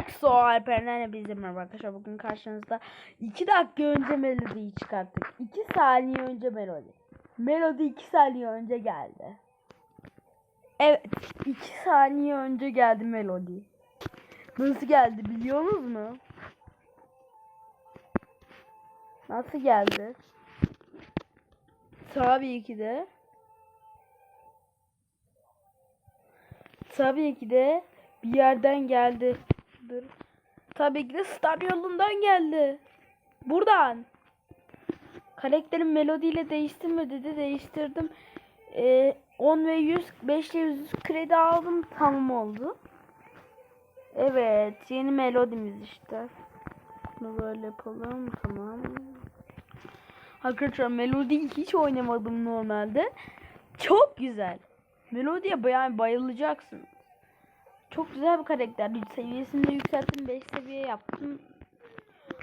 EXO Alperen'le bizim merhaba arkadaşlar bugün karşınızda 2 dakika önce Melody'yi çıkarttık 2 saniye önce Melody Melody 2 saniye önce geldi Evet 2 saniye önce geldi Melody Nasıl geldi biliyorsunuz mu? Nasıl geldi? Tabii ki de Tabii ki de bir yerden geldi. Dur. Tabii ki de Star yolundan geldi. Buradan. Karakterim Melody ile değiştirme dedi. Değiştirdim. Ee, 10 ve 100 5 ile 100 kredi aldım. Tamam oldu. Evet. Yeni melodimiz işte. Bunu böyle yapalım. Tamam. Arkadaşlar Melody'yi hiç oynamadım normalde. Çok güzel. Melody'ye bayağı bayılacaksın. Çok güzel bir karakter. Seviyesini de yükselttim. 5 seviye yaptım.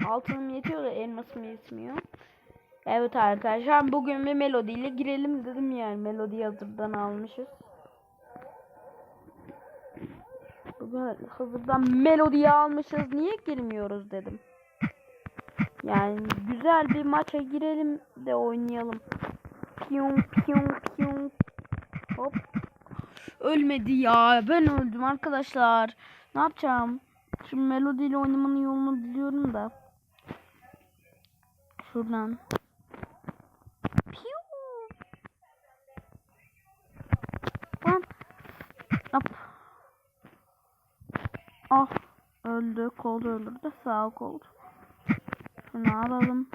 Altınım yetiyor da elmasım yetmiyor. Evet arkadaşlar bugün bir Melody ile girelim dedim yani. Melody hazırdan almışız. Bugün hazırdan Melody'yi almışız. Niye girmiyoruz dedim. Yani güzel bir maça girelim de oynayalım. Piyong piyong piyong. Hop. Ölmedi ya. Ben öldüm arkadaşlar. Ne yapacağım? Şimdi Melody ile oynamanın yolunu biliyorum da. Şuradan. Piu. Lan. Hop. Ah. Öldü. Kol öldürdü. Sağ kol. Şunu alalım.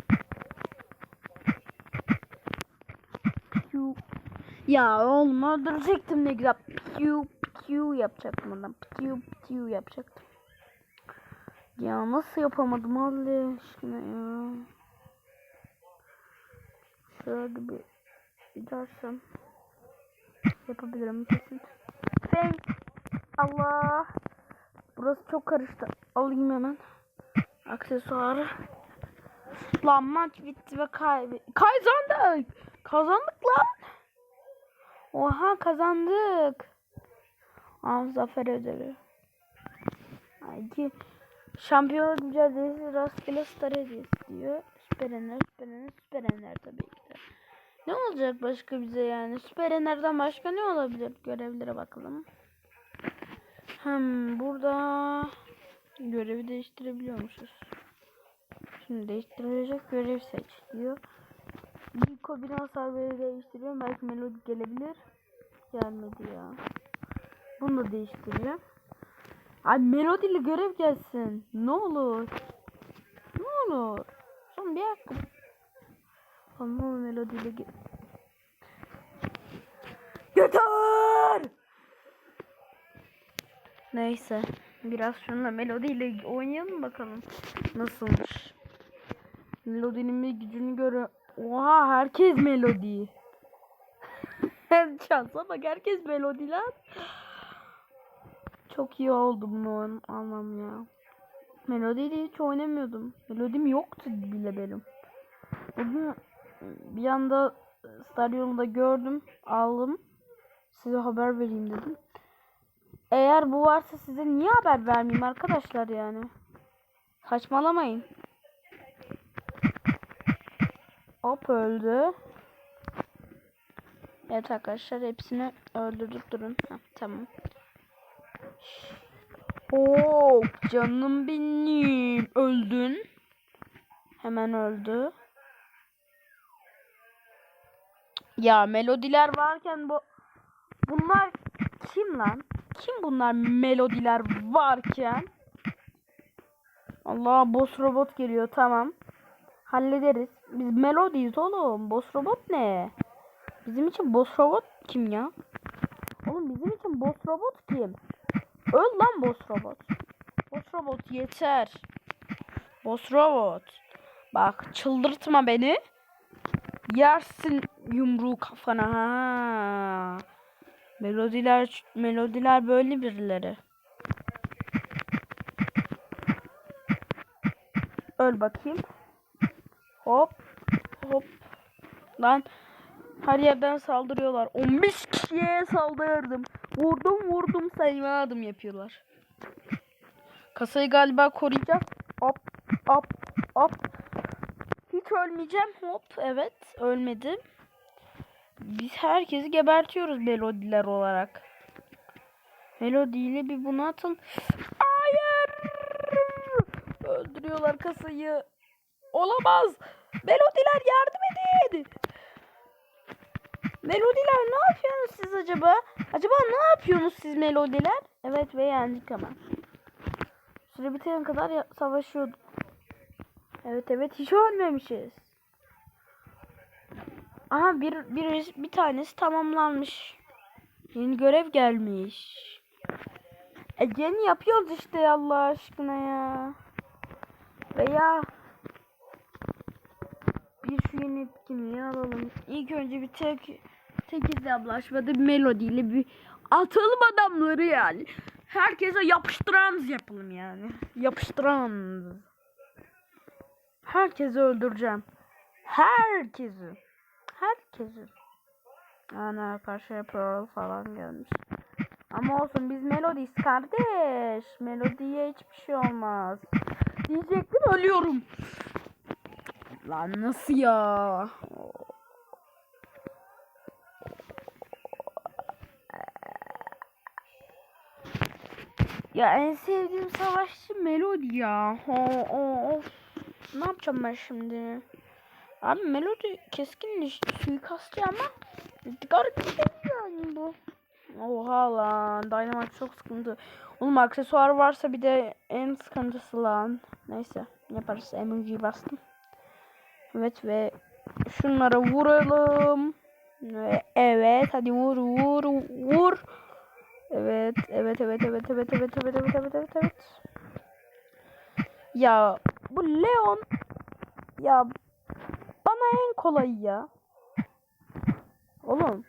Piu. Ya oğlum öldürecektim ne güzel. Piu piu yapacaktım ondan. Piu piu yapacaktım. Ya nasıl yapamadım Allah aşkına ya. Şöyle bir gidersem yapabilirim kesin. Thank Allah. Burası çok karıştı. Alayım hemen. Aksesuarı. Lan maç bitti ve kaybettik. Kazandık. Kazandık lan. Oha kazandık. Aa zafer ödülü. Haydi. Şampiyon mücadelesi rastgele star hediyesi diyor. Süper Ener, Süper Ener, Süper Ener tabii ki de. Ne olacak başka bize yani? Süper Ener'den başka ne olabilir? Görevlere bakalım. Hem burada görevi değiştirebiliyormuşuz. Şimdi değiştirilecek görev seç diyor. Bina sarbayı değiştiriyorum. Belki melodi gelebilir. Gelmedi ya. Bunu da değiştireceğim. Ay melodili görev gelsin. Ne olur. Ne olur. Son bir hakkım. Ama melodiyle ge Götür! Neyse. Biraz şununla melodiyle oynayalım bakalım. Nasılmış. Melodinin bir gücünü göre. Oha herkes melodi. Şansa bak herkes melodi lan. Çok iyi oldu bunu almam ya. Melodiyle hiç oynamıyordum. Melodim yoktu bile benim. Bugün bir anda Star yolunda gördüm. Aldım. Size haber vereyim dedim. Eğer bu varsa size niye haber vermeyeyim arkadaşlar yani. Saçmalamayın. Hop öldü. Evet arkadaşlar hepsini öldürdük durun. Heh, tamam. Oo canım benim. Öldün. Hemen öldü. Ya melodiler varken bu bunlar kim lan? Kim bunlar melodiler varken? Allah boss robot geliyor tamam. Hallederiz. Biz melodiyiz oğlum. Boss robot ne? Bizim için boss robot kim ya? Oğlum bizim için boss robot kim? Öl lan boss robot. Boss robot yeter. Boss robot. Bak çıldırtma beni. Yersin yumruğu kafana ha. Melodiler melodiler böyle birileri. Öl bakayım. Hop hop. Lan her yerden saldırıyorlar. 15 kişiye saldırdım. Vurdum vurdum saymadım yapıyorlar. Kasayı galiba koruyacağım. Hop hop hop. Hiç ölmeyeceğim. Hop evet ölmedim. Biz herkesi gebertiyoruz melodiler olarak. Melodiyle bir bunu atın. Hayır. Öldürüyorlar kasayı. Olamaz. Melodiler yardım edin. Melodiler ne yapıyorsunuz siz acaba? Acaba ne yapıyorsunuz siz melodiler? Evet ve yendik ama. Süre bitene kadar savaşıyorduk. Evet evet hiç ölmemişiz. Aha bir, bir, bir tanesi tamamlanmış. Yeni görev gelmiş. E yeni yapıyoruz işte Allah aşkına ya. Veya bir şu yeni etkinliği alalım. İlk önce bir tek tek hesaplaşmada bir melodiyle bir atalım adamları yani. Herkese yapıştıranız yapalım yani. Yapıştıranız. Herkesi öldüreceğim. Herkesi. Herkesi. Ana karşı yapıyor falan gelmiş. Ama olsun biz melodiyiz kardeş. Melodiye hiçbir şey olmaz. Diyecektim ölüyorum. Lan nasıl ya? Ya en sevdiğim savaşçı Melody ya. O, o, of. Ne yapacağım ben şimdi? Abi Melody keskin suikastçı ama garip şey yani bu. Oha lan. Dynamite çok sıkıntı. Oğlum aksesuar varsa bir de en sıkıntısı lan. Neyse yaparız. Emoji bastım. Evet ve şunlara vuralım. Ve evet hadi vur vur vur. Evet evet evet evet evet evet evet evet evet evet evet. Ya bu Leon ya bana en kolayı ya. Oğlum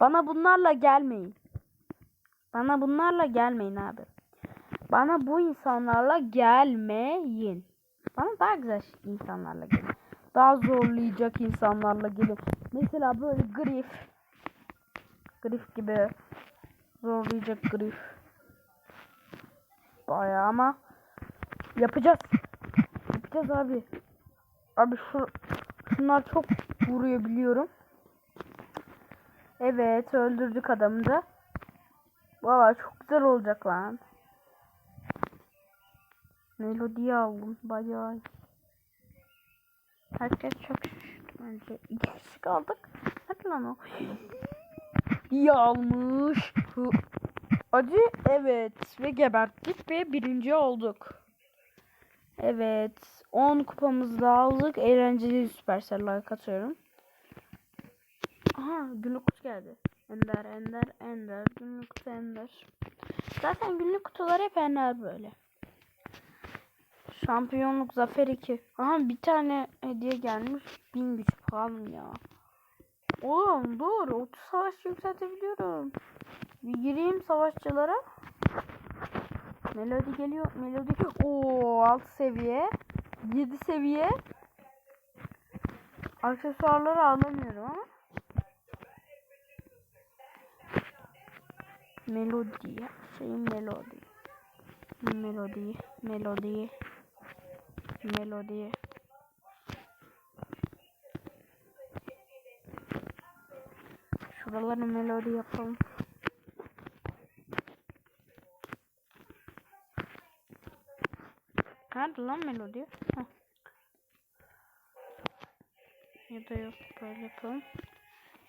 bana bunlarla gelmeyin. Bana bunlarla gelmeyin abi. Bana bu insanlarla gelmeyin. Bana daha güzel insanlarla gelin. Daha zorlayacak insanlarla gelin. Mesela böyle grif. Grif gibi zorlayacak grif. Bayağı ama yapacağız. Yapacağız abi. Abi şu şunlar çok vuruyor biliyorum. Evet öldürdük adamı da. Valla çok güzel olacak lan. Melodiyi aldım bayağı. Herkes çok şaşırdı bence. İki kişi kaldık. Hadi lan o. Hı. Acı evet ve geberttik ve birinci olduk. Evet 10 kupamızı aldık. Eğlenceli Supercell like atıyorum. Aha günlük kutu geldi. Ender, Ender, Ender, günlük kutu Ender. Zaten günlük kutular hep Ender böyle. Şampiyonluk Zafer 2. Aha bir tane hediye gelmiş. Bin güç falan ya. Oğlum dur. 30 savaş yükseltebiliyorum. Bir gireyim savaşçılara. Melodi geliyor. Melodi. Oo 6 seviye. 7 seviye. Aksesuarları alamıyorum ama. Melodi. Şey melodi. Melodi. Melodi. Melodi. Şuraları melodi yapalım. Nerede lan melodi? Heh. Ya da yok böyle yapalım.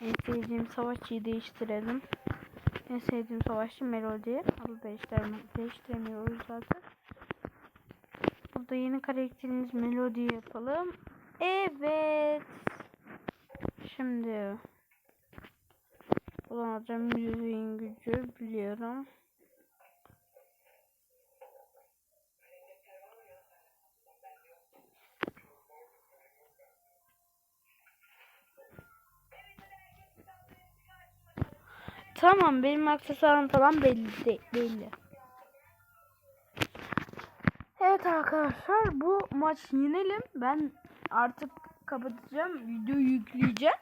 En sevdiğim savaşçıyı değiştirelim. En sevdiğim savaşçı melodi. Adı değiştiremiyoruz zaten. Burada yeni karakterimiz melodi yapalım. Evet. Şimdi kullanacağım yüzüğün gücü biliyorum. Tamam benim aksesuarım falan belli belli. Evet arkadaşlar bu maç yenelim. Ben artık kapatacağım. Videoyu yükleyeceğim.